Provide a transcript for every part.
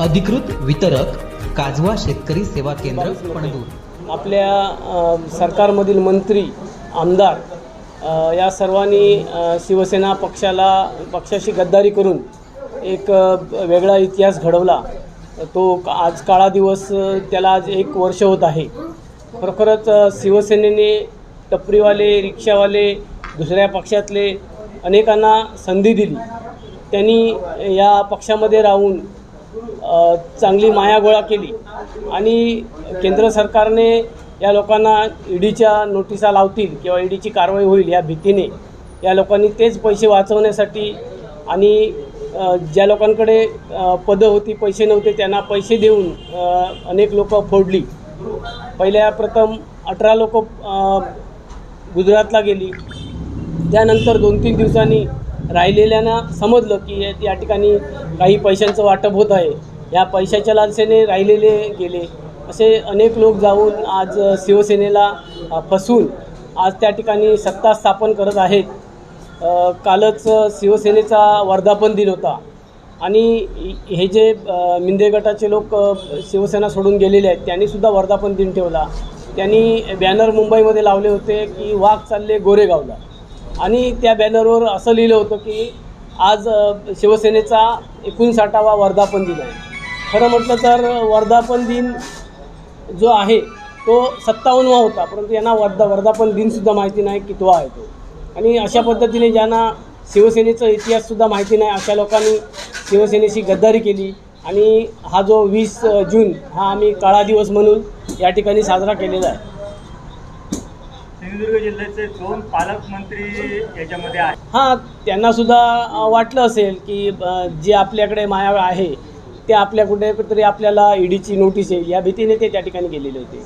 अधिकृत वितरक काजवा शेतकरी सेवा केंद्र पणदूर. आपल्या सरकारमधील मंत्री आमदार या सर्वांनी शिवसेना पक्षाला पक्षाशी गद्दारी करून एक वेगळा इतिहास घडवला. तो का- आज काळा दिवस त्याला आज एक वर्ष होत आहे. खरोखरच शिवसेनेने टपरीवाले रिक्षावाले दुसऱ्या पक्षातले अनेकांना संधी दिली. त्यांनी या पक्षामध्ये राहून चांगली माया गोळा केली. आणि केंद्र सरकारने या लोकांना ईडीच्या नोटिसा लावतील किंवा ईडीची कारवाई होईल या भीतीने या लोकांनी तेच पैसे वाचवण्यासाठी आणि ज्या लोकांकडे पदं होती पैसे नव्हते त्यांना पैसे देऊन अनेक लोक फोडली. पहिल्या प्रथम अठरा लोक गुजरातला गेली. त्यानंतर दोन तीन दिवसांनी राहिलेल्यांना समजलं की या- ठिकाणी काही पैशांचं वाटप होत आहे. या पैशाच्या लालसेने राहिलेले गेले. असे अनेक लोक जाऊन आज शिवसेनेला फसून फसवून आज त्या ठिकाणी सत्ता स्थापन करत आहेत. कालच शिवसेनेचा वर्धापन दिन होता. आणि हे जे मिंदे गटाचे लोक शिवसेना सोडून गेलेले आहेत त्यांनीसुद्धा वर्धापन दिन ठेवला. त्यांनी बॅनर मुंबईमध्ये लावले होते की वाघ चालले गोरेगावला. आणि त्या बॅनरवर असं लिहिलं होतं की आज शिवसेनेचा एकोणसाठावा वर्धापन दिन आहे. खरं म्हटलं तर वर्धापन दिन जो आहे तो सत्तावन्नवा होता परंतु यांना वर्धा वर्धापन दिनसुद्धा माहिती नाही कितवा आहे तो. आणि अशा पद्धतीने ज्यांना शिवसेनेचा इतिहाससुद्धा माहिती नाही अशा लोकांनी शिवसेनेशी गद्दारी केली. आणि हा जो वीस जून हा आम्ही काळा दिवस म्हणून या ठिकाणी साजरा केलेला आहे. सिंधुदुर्ग जिल्ह्याचे दोन पालकमंत्री याच्यामध्ये आहेत. हां त्यांना सुद्धा वाटलं असेल की जे आपल्याकडे माया आहे ते आपल्या कुठेतरी आपल्याला ईडीची नोटीस येईल. या भीतीने ते त्या ठिकाणी गेलेले होते.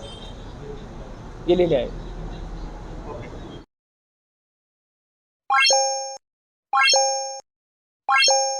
गेलेले आहेत. Bye.